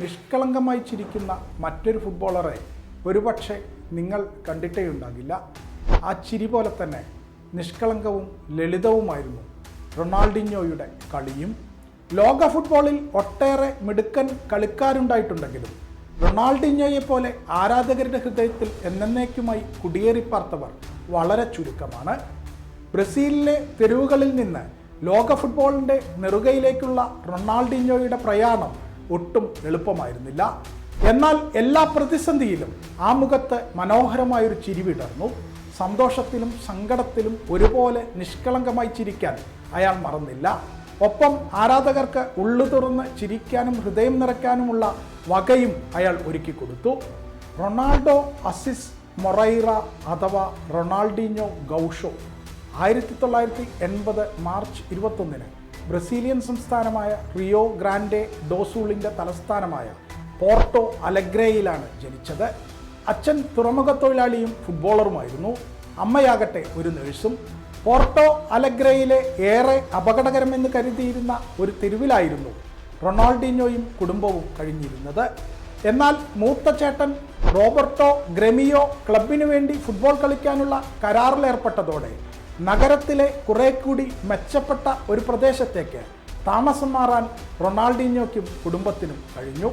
നിഷ്കളങ്കമായി ചിരിക്കുന്ന മറ്റൊരു ഫുട്ബോളറെ ഒരുപക്ഷെ നിങ്ങൾ കണ്ടിട്ടേ ഉണ്ടാകില്ല ആ ചിരി പോലെ തന്നെ നിഷ്കളങ്കവും ലളിതവുമായിരുന്നു റൊണാൾഡിഞ്ഞോയുടെ കളിയും. ലോക ഫുട്ബോളിൽ ഒട്ടേറെ മിടുക്കൻ കളിക്കാരുണ്ടായിട്ടുണ്ടെങ്കിലും റൊണാൾഡിഞ്ഞോയെ പോലെ ആരാധകരുടെ ഹൃദയത്തിൽ എന്നേക്കുമായി കുടിയേറിപ്പാർത്തവർ വളരെ ചുരുക്കമാണ്. ബ്രസീലിലെ തെരുവുകളിൽ നിന്ന് ലോക ഫുട്ബോളിന്റെ നെറുകയിലേക്കുള്ള റൊണാൾഡിഞ്ഞോയുടെ പ്രയാണം ഒട്ടും എളുപ്പമായിരുന്നില്ല. എന്നാൽ എല്ലാ പ്രതിസന്ധിയിലും ആ മുഖത്ത് മനോഹരമായൊരു ചിരി വിടർന്നു. സന്തോഷത്തിലും സങ്കടത്തിലും ഒരുപോലെ നിഷ്കളങ്കമായി ചിരിക്കാൻ അയാൾ മറന്നില്ല. ഒപ്പം ആരാധകർക്ക് ഉള്ളു തുറന്ന് ചിരിക്കാനും ഹൃദയം നിറയ്ക്കാനുമുള്ള വകയും അയാൾ ഒരുക്കി കൊടുത്തു. റൊണാൾഡോ അസിസ് മൊറൈറ അഥവാ റൊണാൾഡിനോ ഗൗഷോ ആയിരത്തി തൊള്ളായിരത്തി എൺപത് മാർച്ച് ഇരുപത്തൊന്നിന് ബ്രസീലിയൻ സംസ്ഥാനമായ റിയോ ഗ്രാൻഡെ ഡോസൂളിന്റെ തലസ്ഥാനമായ പോർട്ടോ അലഗ്രയിലാണ് ജനിച്ചത്. അച്ഛൻ തുറമുഖ തൊഴിലാളിയും ഫുട്ബോളറുമായിരുന്നു. അമ്മയാകട്ടെ ഒരു നേഴ്സും. പോർട്ടോ അലഗ്രയിലെ ഏറെ അപകടകരമെന്ന് കരുതിയിരുന്ന ഒരു തെരുവിലായിരുന്നു റൊണാൾഡിനോയും കുടുംബവും കഴിഞ്ഞിരുന്നത്. എന്നാൽ മൂത്ത ചേട്ടൻ റോബർട്ടോ ഗ്രമിയോ ക്ലബിനു വേണ്ടി ഫുട്ബോൾ കളിക്കാനുള്ള കരാറിലേർപ്പെട്ടതോടെ നഗരത്തിലെ കുറെ കൂടി മെച്ചപ്പെട്ട ഒരു പ്രദേശത്തേക്ക് താമസം മാറാൻ റൊണാൾഡിനോയ്ക്കും കുടുംബത്തിനും കഴിഞ്ഞു.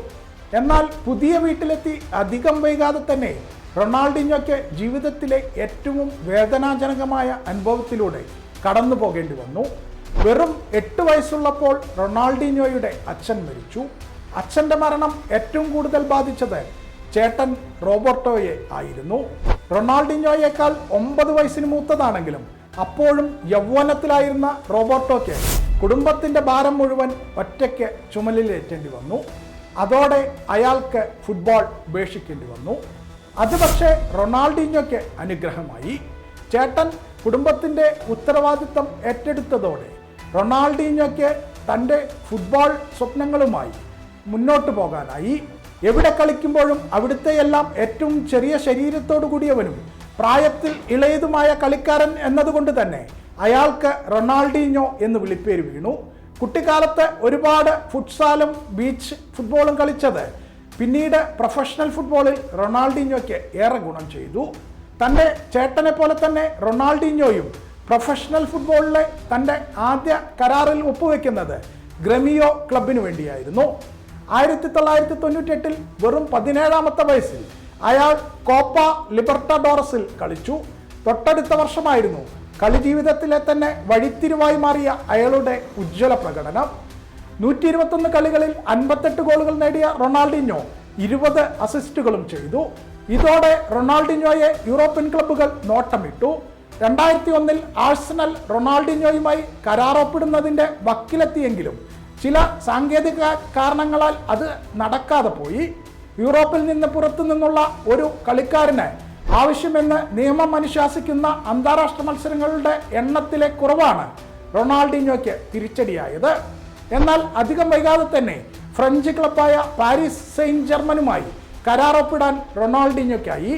എന്നാൽ പുതിയ വീട്ടിലെത്തി അധികം വൈകാതെ തന്നെ റൊണാൾഡിനോയ്ക്ക് ജീവിതത്തിലെ ഏറ്റവും വേദനാജനകമായ അനുഭവത്തിലൂടെ കടന്നു പോകേണ്ടി വന്നു. വെറും എട്ട് വയസ്സുള്ളപ്പോൾ റൊണാൾഡിനോയുടെ അച്ഛൻ മരിച്ചു. അച്ഛന്റെ മരണം ഏറ്റവും കൂടുതൽ ബാധിച്ചത് ചേട്ടൻ റോബർട്ടോയെ ആയിരുന്നു. റൊണാൾഡിനോയേക്കാൾ ഒമ്പത് വയസ്സിന് മൂത്തതാണെങ്കിലും അപ്പോഴും യൗവനത്തിലായിരുന്ന റോബർട്ടോയ്ക്ക് കുടുംബത്തിന്റെ ഭാരം മുഴുവൻ ഒറ്റയ്ക്ക് ചുമലിലേറ്റേണ്ടി വന്നു. അതോടെ അയാൾക്ക് ഫുട്ബോൾ ഉപേക്ഷിക്കേണ്ടി വന്നു. അത് പക്ഷേ അനുഗ്രഹമായി. ചേട്ടൻ കുടുംബത്തിന്റെ ഉത്തരവാദിത്തം ഏറ്റെടുത്തതോടെ റൊണാൾഡിനോയ്ക്ക് തന്റെ ഫുട്ബോൾ സ്വപ്നങ്ങളുമായി മുന്നോട്ട് പോകാനായി. എവിടെ കളിക്കുമ്പോഴും അവിടുത്തെയെല്ലാം ഏറ്റവും ചെറിയ ശരീരത്തോടു കൂടിയവനും പ്രായത്തിൽ ഇളയതുമായ കളിക്കാരൻ എന്നതുകൊണ്ട് തന്നെ അയാൾക്ക് റൊണാൾഡീഞ്ഞോ എന്ന് വിളിപ്പേര് വീണു. കുട്ടിക്കാലത്ത് ഒരുപാട് ഫുട്സാലും ബീച്ച് ഫുട്ബോളും കളിച്ചത് പിന്നീട് പ്രൊഫഷണൽ ഫുട്ബോളിൽ റൊണാൾഡീഞ്ഞോയ്ക്ക് ഏറെ ഗുണം ചെയ്തു. തന്റെ ചേട്ടനെ പോലെ തന്നെ റൊണാൾഡീഞ്ഞോയും പ്രൊഫഷണൽ ഫുട്ബോളിലെ തന്റെ ആദ്യ കരാറിൽ ഒപ്പുവെക്കുന്നത് ഗ്രമിയോ ക്ലബിനു വേണ്ടിയായിരുന്നു. ആയിരത്തി തൊള്ളായിരത്തി തൊണ്ണൂറ്റെട്ടിൽ വെറും പതിനേഴാമത്തെ വയസ്സിൽ അയാൾ കോപ്പ ലിബർട്ടഡോറസിൽ കളിച്ചു. തൊട്ടടുത്ത വർഷമായിരുന്നു കളി ജീവിതത്തിലെ തന്നെ വഴിത്തിരിവായി മാറിയ അയാളുടെ ഉജ്ജ്വല പ്രകടനം. നൂറ്റി ഇരുപത്തൊന്ന് കളികളിൽ അൻപത്തെട്ട് ഗോളുകൾ നേടിയ റൊണാൾഡിഞ്ഞോ ഇരുപത് അസിസ്റ്റുകളും ചെയ്തു. ഇതോടെ റൊണാൾഡിഞ്ഞോയെ യൂറോപ്യൻ ക്ലബ്ബുകൾ നോട്ടമിട്ടു. രണ്ടായിരത്തി ഒന്നിൽ ആഴ്സണൽ റൊണാൾഡിഞ്ഞോയുമായി കരാറൊപ്പിടുന്നതിന്റെ വക്കിലെത്തിയെങ്കിലും ചില സാങ്കേതിക കാരണങ്ങളാൽ അത് നടക്കാതെ പോയി. യൂറോപ്പിൽ നിന്ന് പുറത്തു നിന്നുള്ള ഒരു കളിക്കാരന് ആവശ്യമെന്ന് നിയമം അനുശാസിക്കുന്ന അന്താരാഷ്ട്ര മത്സരങ്ങളുടെ എണ്ണത്തിലെ കുറവാണ് റൊണാൾഡിനോയ്ക്ക് തിരിച്ചടിയായത്. എന്നാൽ അധികം വൈകാതെ തന്നെ ഫ്രഞ്ച് ക്ലബായ പാരീസ് സെയിന്റ് ജർമ്മനുമായി കരാറൊപ്പിടാൻ റൊണാൾഡിനോയ്ക്കായി.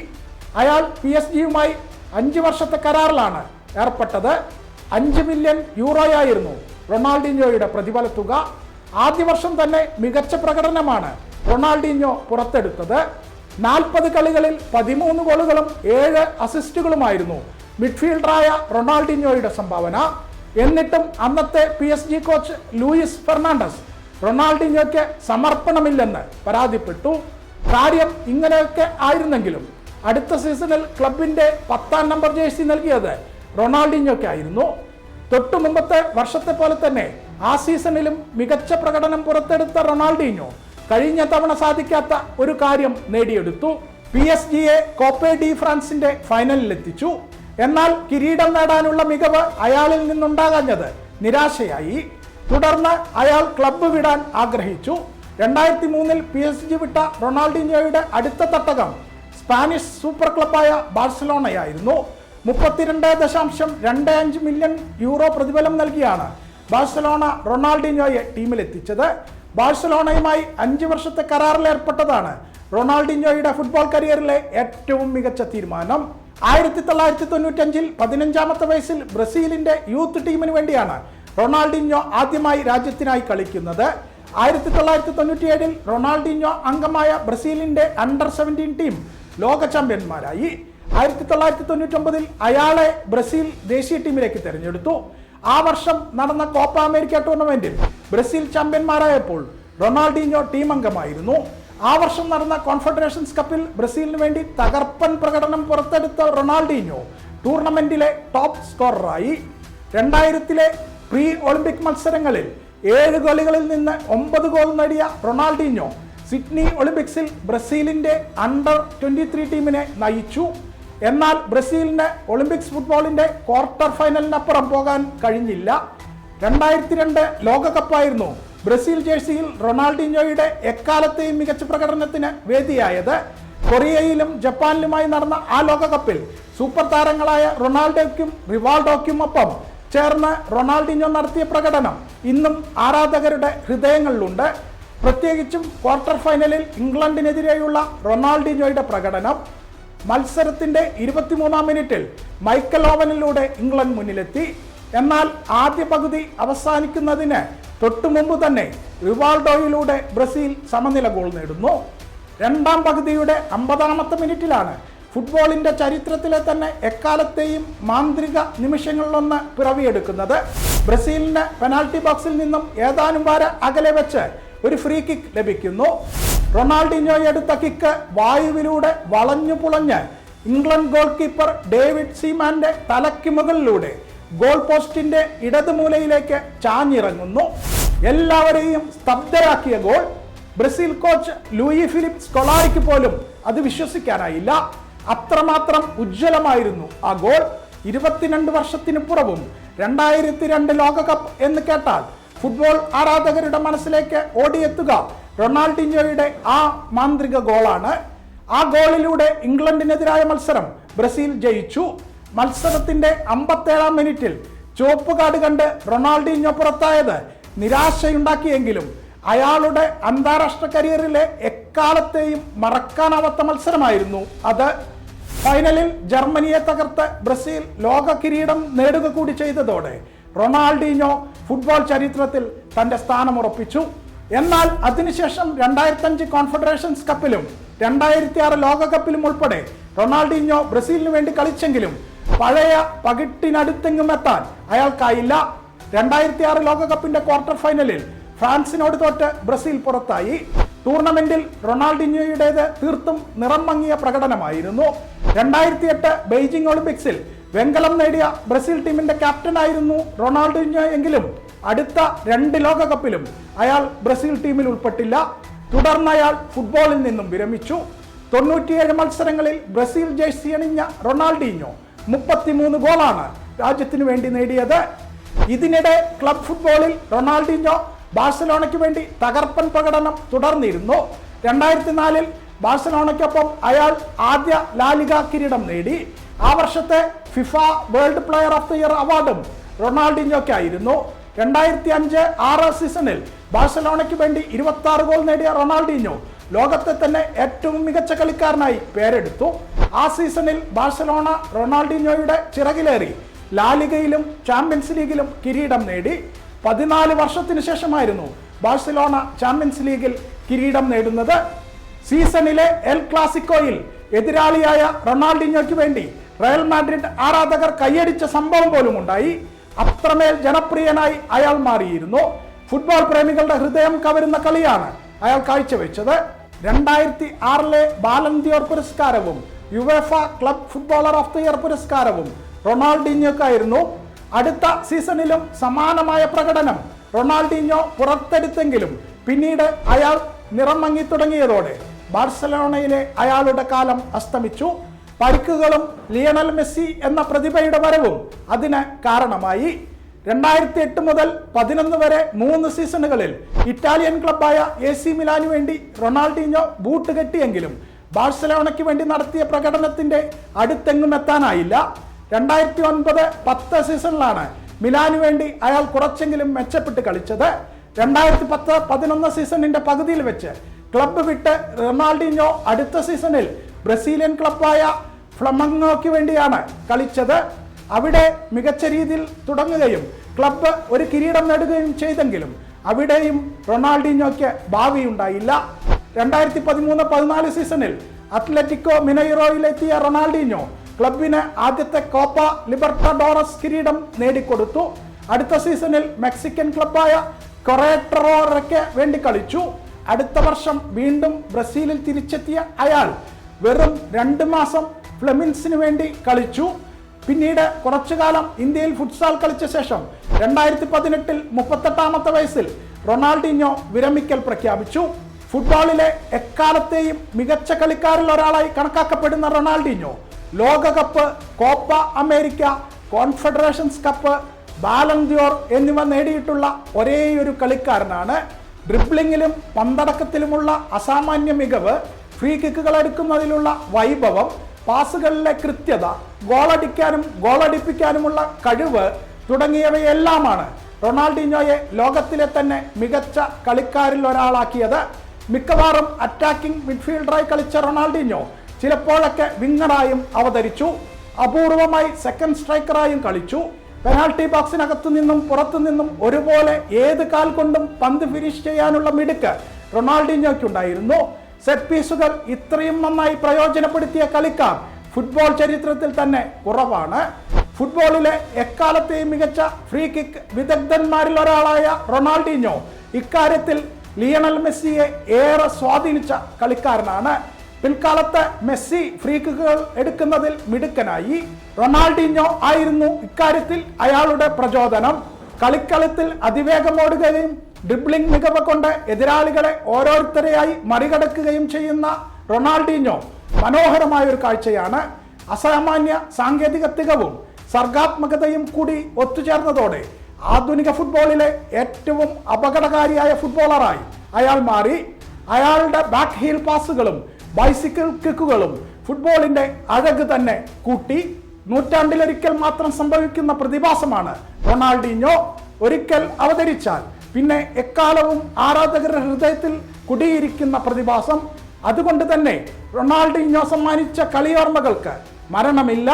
അയാൾ പി എസ് ജിയുമായി അഞ്ച് വർഷത്തെ കരാറിലാണ് ഏർപ്പെട്ടത്. അഞ്ച് മില്യൺ യൂറോയായിരുന്നു റൊണാൾഡിനോയുടെ പ്രതിഫല തുക. ആദ്യ വർഷം തന്നെ മികച്ച പ്രകടനമാണ് റൊണാൾഡിനോ പുറത്തെടുത്തത്. നാൽപ്പത് കളികളിൽ പതിമൂന്ന് ഗോളുകളും ഏഴ് അസിസ്റ്റുകളുമായിരുന്നു. മിഡ്ഫീൽഡറായ റൊണാൾഡിഞ്ഞോയുടെ സംഭാവന. എന്നിട്ടും അന്നത്തെ P S G coach Luis Fernandez റൊണാൾഡിഞ്ഞോയ്ക്ക് സമർപ്പണമില്ലെന്ന് പരാതിപ്പെട്ടു. കാര്യം ഇങ്ങനെയൊക്കെ ആയിരുന്നെങ്കിലും അടുത്ത സീസണിൽ ക്ലബിന്റെ പത്താം നമ്പർ ജേഴ്സി നൽകിയത് റൊണാൾഡിനോയ്ക്ക് ആയിരുന്നു തൊട്ടു മുമ്പത്തെ വർഷത്തെ പോലെ തന്നെ ആ സീസണിലും മികച്ച പ്രകടനം പുറത്തെടുത്ത റൊണാൾഡിനോ കഴിഞ്ഞ തവണ സാധിക്കാത്ത ഒരു കാര്യം നേടിയെടുത്തു. പി എസ് ജിയെ കോപ്പെ ഡി ഫ്രാൻസിന്റെ ഫൈനലിൽ എത്തിച്ചു എന്നാൽ കിരീടം നേടാനുള്ള മികവ് അയാളിൽ നിന്നുണ്ടാകാഞ്ഞത് നിരാശയായി. തുടർന്ന് അയാൾ ക്ലബ്ബ് വിടാൻ ആഗ്രഹിച്ചു. രണ്ടായിരത്തി മൂന്നിൽ പി എസ് ജി വിട്ട റൊണാൾഡിനോയുടെ അടുത്ത തട്ടകം സ്പാനിഷ് സൂപ്പർ ക്ലബായ ബാഴ്സലോണയായിരുന്നു. മുപ്പത്തിരണ്ട് ദശാംശം രണ്ട് അഞ്ച് മില്യൺ യൂറോ പ്രതിഫലം നൽകിയാണ് ബാഴ്സലോണ റൊണാൾഡിനോയെ ടീമിലെത്തിച്ചത്. ബാഴ്സലോണയുമായി അഞ്ച് വർഷത്തെ കരാറിൽ ഏർപ്പെട്ടതാണ് റൊണാൾഡിനോയുടെ ഫുട്ബോൾ കരിയറിലെ ഏറ്റവും മികച്ച തീരുമാനം. ആയിരത്തി തൊള്ളായിരത്തി തൊണ്ണൂറ്റഞ്ചിൽ പതിനഞ്ചാമത്തെ വയസ്സിൽ ബ്രസീലിന്റെ യൂത്ത് ടീമിന് വേണ്ടിയാണ് റൊണാൾഡിനോ ആദ്യമായി രാജ്യത്തിനായി കളിക്കുന്നത്. ആയിരത്തി തൊള്ളായിരത്തി തൊണ്ണൂറ്റിയേഴിൽ റൊണാൾഡിഞ്ഞോ അംഗമായ ബ്രസീലിന്റെ അണ്ടർ സെവന്റീൻ ടീം ലോക ചാമ്പ്യന്മാരായി. ആയിരത്തി തൊള്ളായിരത്തി തൊണ്ണൂറ്റൊമ്പതിൽ അയാളെ ബ്രസീൽ ദേശീയ ടീമിലേക്ക് തിരഞ്ഞെടുത്തു. ആ വർഷം നടന്ന കോപ്പ അമേരിക്ക ടൂർണമെന്റിൽ ബ്രസീൽ ചാമ്പ്യന്മാരായപ്പോൾ റൊണാൾഡീഞ്ഞോ ടീം അംഗമായിരുന്നു. ആ വർഷം നടന്ന കോൺഫെഡറേഷൻസ് കപ്പിൽ ബ്രസീലിന് വേണ്ടി തകർപ്പൻ പ്രകടനം പുറത്തെടുത്ത റൊണാൾഡീഞ്ഞോ ടൂർണമെന്റിലെ ടോപ്പ് സ്കോററായി രണ്ടായിരത്തിലെ പ്രീ ഒളിമ്പിക് മത്സരങ്ങളിൽ ഏഴ് ഗോളുകളിൽ നിന്ന് ഒമ്പത് ഗോൾ നേടിയ റൊണാൾഡീഞ്ഞോ സിഡ്നി ഒളിമ്പിക്സിൽ ബ്രസീലിന്റെ അണ്ടർ ട്വന്റി ത്രീ ടീമിനെ നയിച്ചു. എന്നാൽ ബ്രസീലിന് ഒളിമ്പിക്സ് ഫുട്ബോളിന്റെ ക്വാർട്ടർ ഫൈനലിനപ്പുറം പോകാൻ കഴിഞ്ഞില്ല. രണ്ടായിരത്തി രണ്ട് ലോകകപ്പായിരുന്നു. ബ്രസീൽ ജേഴ്സിയിൽ റൊണാൾഡിനോയുടെ എക്കാലത്തെയും മികച്ച പ്രകടനത്തിന് വേദിയായത്. കൊറിയയിലും ജപ്പാനിലുമായി നടന്ന ആ ലോകകപ്പിൽ സൂപ്പർ താരങ്ങളായ റൊണാൾഡോയ്ക്കും റിവാൾഡോയ്ക്കും ഒപ്പം ചേർന്ന് റൊണാൾഡിനോ നടത്തിയ പ്രകടനം ഇന്നും ആരാധകരുടെ ഹൃദയങ്ങളിലുണ്ട്. പ്രത്യേകിച്ചും ക്വാർട്ടർ ഫൈനലിൽ ഇംഗ്ലണ്ടിനെതിരെയുള്ള റൊണാൾഡിനോയുടെ പ്രകടനം. മത്സരത്തിന്റെ ഇരുപത്തിമൂന്നാം മിനിറ്റിൽ മൈക്കൽ ഓവനിലൂടെ ഇംഗ്ലണ്ട് മുന്നിലെത്തി. എന്നാൽ ആദ്യ പകുതി അവസാനിക്കുന്നതിന് തൊട്ടു മുമ്പ് തന്നെ റിവാൾഡോയിലൂടെ ബ്രസീൽ സമനില ഗോൾ നേടുന്നു. രണ്ടാം പകുതിയുടെ അമ്പതാമത്തെ മിനിറ്റിലാണ് ഫുട്ബോളിന്റെ ചരിത്രത്തിലെ തന്നെ എക്കാലത്തെയും മാന്ത്രിക നിമിഷങ്ങളിലൊന്ന് പിറവിയെടുക്കുന്നത്. ബ്രസീലിന് പെനാൽറ്റി ബോക്സിൽ നിന്നും ഏതാനും വാര അകലെ വെച്ച് ഒരു ഫ്രീ കിക്ക് ലഭിക്കുന്നു. റൊണാൾഡിനോ എടുത്ത കിക്ക് വായുവിലൂടെ വളഞ്ഞു പുളഞ്ഞ് ഇംഗ്ലണ്ട് ഗോൾ കീപ്പർ ഡേവിഡ് സീമാന്റെ തലയ്ക്ക് മുകളിലൂടെ ഗോൾ പോസ്റ്റിന്റെ ഇടതുമൂലയിലേക്ക് ചാഞ്ഞിറങ്ങുന്നു. എല്ലാവരെയും സ്തബ്ധരാക്കിയ goal Brazil coach Luiz Felipe സ്കൊളാറിക്ക് പോലും അത് വിശ്വസിക്കാനായില്ല. അത്രമാത്രം ഉജ്ജ്വലമായിരുന്നു ആ ഗോൾ ഇരുപത്തിരണ്ട് വർഷത്തിന് പുറവും രണ്ടായിരത്തി രണ്ട് ലോകകപ്പ് എന്ന് കേട്ടാൽ ഫുട്ബോൾ ആരാധകരുടെ മനസ്സിലേക്ക് ഓടിയെത്തുക റൊണാൾഡിഞ്ഞോയുടെ ആ മാന്ത്രിക ഗോളാണ് ആ ഗോളിലൂടെ ഇംഗ്ലണ്ടിനെതിരായ മത്സരം ബ്രസീൽ ജയിച്ചു. മത്സരത്തിന്റെ അമ്പത്തേഴാം മിനിറ്റിൽ ചുവപ്പ് കാർഡ് കണ്ട് റൊണാൾഡിഞ്ഞോ പുറത്തായത് നിരാശയുണ്ടാക്കിയെങ്കിലും അയാളുടെ അന്താരാഷ്ട്ര കരിയറിലെ എക്കാലത്തെയും മറക്കാനാവാത്ത മത്സരമായിരുന്നു അത്. ഫൈനലിൽ ജർമ്മനിയെ തകർത്ത് ബ്രസീൽ ലോക കിരീടം നേടുക കൂടി ചെയ്തതോടെ റൊണാൾഡീനോ ഫുട്ബോൾ ചരിത്രത്തിൽ തന്റെ സ്ഥാനം ഉറപ്പിച്ചു. എന്നാൽ അതിനുശേഷം രണ്ടായിരത്തഞ്ച് കോൺഫെഡറേഷൻസ് കപ്പിലും രണ്ടായിരത്തി ആറ് ലോകകപ്പിലും ഉൾപ്പെടെ റൊണാൾഡീനോ ബ്രസീലിന് വേണ്ടി കളിച്ചെങ്കിലും പഴയ പകിട്ടിനടുത്തെങ്ങും എത്താൻ അയാൾക്കായില്ല. രണ്ടായിരത്തി ആറ് ലോകകപ്പിന്റെ ക്വാർട്ടർ ഫൈനലിൽ ഫ്രാൻസിനോട് തോറ്റ് ബ്രസീൽ പുറത്തായി. ടൂർണമെന്റിൽ റൊണാൾഡിനോയുടേത് തീർത്തും നിറം മങ്ങിയ പ്രകടനമായിരുന്നു. രണ്ടായിരത്തി എട്ട് ബെയ്ജിംഗ് ഒളിമ്പിക്സിൽ വെങ്കലം നേടിയ ബ്രസീൽ ടീമിന്റെ ക്യാപ്റ്റനായിരുന്നു റൊണാൾഡിനോ എങ്കിലും അടുത്ത രണ്ട് ലോകകപ്പിലും അയാൾ ബ്രസീൽ ടീമിൽ ഉൾപ്പെട്ടില്ല. തുടർന്ന് അയാൾ ഫുട്ബോളിൽ നിന്നും വിരമിച്ചു. തൊണ്ണൂറ്റിയേഴ് മത്സരങ്ങളിൽ ബ്രസീൽ ജേഴ്സി അണിഞ്ഞ റൊണാൾഡീഞ്ഞോ മുപ്പത്തിമൂന്ന് ഗോളാണ് രാജ്യത്തിനു വേണ്ടി നേടിയത്. ഇതിനിടെ ക്ലബ് ഫുട്ബോളിൽ റൊണാൾഡീഞ്ഞോ ബാഴ്സലോണയ്ക്ക് വേണ്ടി തകർപ്പൻ പ്രകടനം തുടർന്നിരുന്നു. രണ്ടായിരത്തി നാലിൽ ബാഴ്സലോണയ്ക്കൊപ്പം അയാൾ ആദ്യ ലാലിക കിരീടം നേടി. ആ വർഷത്തെ FIFA world player of the year അവാർഡും റൊണാൾഡിഞ്ഞോയ്ക്കായിരുന്നു രണ്ടായിരത്തി അഞ്ച് ആറ് സീസണിൽ ബാഴ്സലോണയ്ക്ക് വേണ്ടി ഇരുപത്തി ഗോൾ നേടിയ റൊണാൾഡിഞ്ഞോ ലോകത്തെ തന്നെ ഏറ്റവും മികച്ച കളിക്കാരനായി പേരെടുത്തു. ആ സീസണിൽ ബാഴ്സലോണ റൊണാൾഡിനോയുടെ ചിറകിലേറി ലാലിഗയിലും ചാമ്പ്യൻസ് ലീഗിലും കിരീടം നേടി. പതിനാല് വർഷത്തിന് ശേഷമായിരുന്നു ബാഴ്സലോണ ചാമ്പ്യൻസ് ലീഗിൽ കിരീടം നേടുന്നത്. സീസണിലെ എൽ ക്ലാസിക്കോയിൽ എതിരാളിയായ റൊണാൾഡിനോയ്ക്ക് വേണ്ടി റയൽ മാഡ്രിഡ് ആരാധകർ കൈയടിച്ച സംഭവം പോലും ഉണ്ടായി. അത്രമേൽ ജനപ്രിയനായി അയാൾ മാറിയിരുന്നു. ഫുട്ബോൾ പ്രേമികളുടെ ഹൃദയം കവരുന്ന കളിയാണ് അയാൾ കാഴ്ചവെച്ചത്. രണ്ടായിരത്തി ആറിലെ ബാലന്തിയോർ പുരസ്കാരവും UEFA club footballer of the year പുരസ്കാരവും റൊണാൾഡിഞ്ഞോക്കായിരുന്നു അടുത്ത സീസണിലും സമാനമായ പ്രകടനം റൊണാൾഡിഞ്ഞോ പുറത്തെടുത്തെങ്കിലും പിന്നീട് അയാൾ നിറം മങ്ങി തുടങ്ങിയതോടെ ബാഴ്സലോണയിലെ അയാളുടെ കാലം അസ്തമിച്ചു. പരിക്കുകളും ലിയണൽ മെസ്സി എന്ന പ്രതിഭയുടെ വരവും അതിന് കാരണമായി. രണ്ടായിരത്തി എട്ട് മുതൽ പതിനൊന്ന് വരെ മൂന്ന് സീസണുകളിൽ ഇറ്റാലിയൻ ക്ലബായ എ സി മിലാനു വേണ്ടി റൊണാൾഡീഞ്ഞോ ബൂട്ട് കെട്ടിയെങ്കിലും ബാഴ്സലോണയ്ക്ക് വേണ്ടി നടത്തിയ പ്രകടനത്തിന്റെ അടുത്തെങ്ങും എത്താനായില്ല. രണ്ടായിരത്തി ഒൻപത് പത്ത് സീസണിലാണ് മിലാനു വേണ്ടി അയാൾ കുറച്ചെങ്കിലും മെച്ചപ്പെട്ട് കളിച്ചത്. രണ്ടായിരത്തി പത്ത് പതിനൊന്ന് സീസണിന്റെ പകുതിയിൽ വെച്ച് ക്ലബ്ബ് വിട്ട് റൊണാൾഡിഞ്ഞോ അടുത്ത സീസണിൽ ബ്രസീലിയൻ ക്ലബ്ബായ ഫ്ലമങ്ങോയ്ക്ക് വേണ്ടിയാണ് കളിച്ചത്. അവിടെ മികച്ച രീതിയിൽ തുടങ്ങുകയും ക്ലബ്ബ് ഒരു കിരീടം നേടുകയും ചെയ്തെങ്കിലും അവിടെയും റൊണാൾഡിനോയ്ക്ക് ഭാവിയുണ്ടായില്ല. രണ്ടായിരത്തി പതിമൂന്ന് പതിനാല് സീസണിൽ അത്ലറ്റിക്കോ മിനൈറോയിലെത്തിയ റൊണാൾഡിനോ ക്ലബിന് ആദ്യത്തെ കോപ്പ ലിബർട്ടഡോറസ് കിരീടം നേടിക്കൊടുത്തു. അടുത്ത സീസണിൽ മെക്സിക്കൻ ക്ലബായ കൊറേട്ടറോറയ്ക്ക് വേണ്ടി കളിച്ചു. അടുത്ത വർഷം വീണ്ടും ബ്രസീലിൽ തിരിച്ചെത്തിയ അയാൾ വെറും രണ്ട് മാസം ഫ്ലെമിൻസിന് വേണ്ടി കളിച്ചു. പിന്നീട് കുറച്ചു കാലം ഇന്ത്യയിൽ ഫുട്സാൽ കളിച്ച ശേഷം രണ്ടായിരത്തി പതിനെട്ടിൽ മുപ്പത്തെട്ടാമത്തെ വയസ്സിൽ റൊണാൾഡിഞ്ഞോ വിരമിക്കൽ പ്രഖ്യാപിച്ചു. ഫുട്ബോളിലെ എക്കാലത്തെയും മികച്ച കളിക്കാരിൽ ഒരാളായി കണക്കാക്കപ്പെടുന്ന റൊണാൾഡിഞ്ഞോ ലോകകപ്പ് Copa America Confederations Cup Ballon d'Or എന്നിവ നേടിയിട്ടുള്ള ഒരേയൊരു കളിക്കാരനാണ്. ഡ്രിബ്ലിങ്ങിലും പന്തടക്കത്തിലുമുള്ള അസാമാന്യ മികവ് ഫ്രീ കിക്കുകൾ എടുക്കുന്നതിലുള്ള വൈഭവം പാസുകളിലെ കൃത്യത ഗോളടിക്കാനും ഗോളടിപ്പിക്കാനുമുള്ള കഴിവ് തുടങ്ങിയവയെല്ലാമാണ് റൊണാൾഡിനോയെ ലോകത്തിലെ തന്നെ മികച്ച കളിക്കാരിൽ ഒരാളാക്കിയത്. മിക്കവാറും അറ്റാക്കിംഗ് മിഡ്ഫീൽഡറായി കളിച്ച റൊണാൾഡിനോ ചിലപ്പോഴൊക്കെ വിങ്ങറായും അവതരിച്ചു. അപൂർവമായി സെക്കൻഡ് സ്ട്രൈക്കറായും കളിച്ചു. പെനാൾട്ടി ബോക്സിനകത്തു നിന്നും പുറത്തു നിന്നും ഒരുപോലെ ഏത് കാൽ കൊണ്ടും പന്ത് ഫിനിഷ് ചെയ്യാനുള്ള മിടുക്ക് റൊണാൾഡിനോയ്ക്കുണ്ടായിരുന്നു. സെറ്റ് പീസുകൾ ഇത്രയും നന്നായി പ്രയോജനപ്പെടുത്തിയ കളിക്കാർ ഫുട്ബോൾ ചരിത്രത്തിൽ തന്നെ കുറവാണ്. ഫുട്ബോളിലെ എക്കാലത്തെയും മികച്ച ഫ്രീ കിക്ക് വിദഗ്ധന്മാരിൽ ഒരാളായ റൊണാൾഡിനോ ഇക്കാര്യത്തിൽ ലിയണൽ മെസ്സിയെ ഏറെ സ്വാധീനിച്ച കളിക്കാരനാണ്. പിൽക്കാലത്ത് മെസ്സി ഫ്രീ കിക്കുകൾ എടുക്കുന്നതിൽ മിടുക്കനായി. റൊണാൾഡിനോ ആയിരുന്നു ഇക്കാര്യത്തിൽ അയാളുടെ പ്രചോദനം. കളിക്കളത്തിൽ അതിവേഗം ഓടുകയും ഡ്രിബ്ലിംഗ് മികവ് കൊണ്ട് എതിരാളികളെ ഓരോരുത്തരെയായി മറികടക്കുകയും ചെയ്യുന്ന റൊണാൾഡിനോ മനോഹരമായ ഒരു കാഴ്ചയാണ്. അസാമാന്യ സാങ്കേതിക തികവും സർഗാത്മകതയും കൂടി ഒത്തുചേർന്നതോടെ ആധുനിക ഫുട്ബോളിലെ ഏറ്റവും അപകടകാരിയായ ഫുട്ബോളറായി അയാൾ മാറി. അയാളുടെ ബാക്ക് ഹീൽ പാസുകളും ബൈസിക്കിൾ കിക്കുകളും ഫുട്ബോളിന്റെ അഴക് തന്നെ കൂട്ടി. നൂറ്റാണ്ടിലൊരിക്കൽ മാത്രം സംഭവിക്കുന്ന പ്രതിഭാസമാണ് റൊണാൾഡീഞ്ഞോ ഒരിക്കൽ അവതരിച്ചാൽ പിന്നെ എക്കാലവും ആരാധകരുടെ ഹൃദയത്തിൽ കുടിയിരിക്കുന്ന പ്രതിഭാസം അതുകൊണ്ട് തന്നെ റൊണാൾഡിനോ സമ്മാനിച്ച കളിയോർമ്മകൾക്ക് മരണമില്ല.